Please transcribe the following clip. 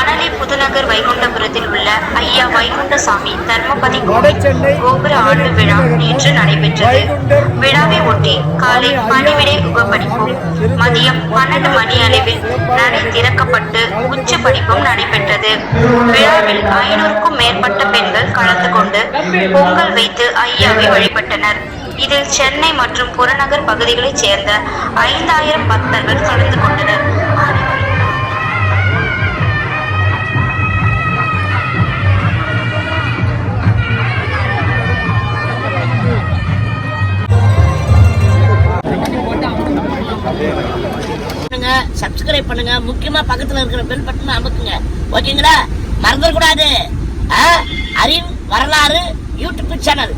மணலி புதுநகர் வைகுண்டபுரத்தில் உள்ள ஐயா வைகுண்டசாமி தர்மபதி கோவில் கோபுர ஆண்டு விழா நேற்று நடைபெற்றது. விழாவை ஒட்டி காலை பணிவிடை உபப்படிப்பும் மதியம் பன்னெண்டு மணி அளவில் நடை திறக்கப்பட்டு உச்ச படிப்பும் நடைபெற்றது. விழாவில் ஐநூறுக்கும் மேற்பட்ட பெண்கள் கலந்து கொண்டு பொங்கல் வைத்து ஐயாவை வழிபட்டனர். இதில் சென்னை மற்றும் புறநகர் பகுதிகளைச் சேர்ந்த ஐந்தாயிரம் பக்தர்கள் கலந்து கொண்டனர். பண்ணுங்க சப்ஸ்கிரைப் பண்ணுங்க முக்கியமா பக்கத்துல இருக்கிற பெல் பட்டன் அமுக்குங்க. ஓகேங்களா மறந்துடக்கூடாது. ஆ? அறிவு வரலாறு யூடியூப் சேனல்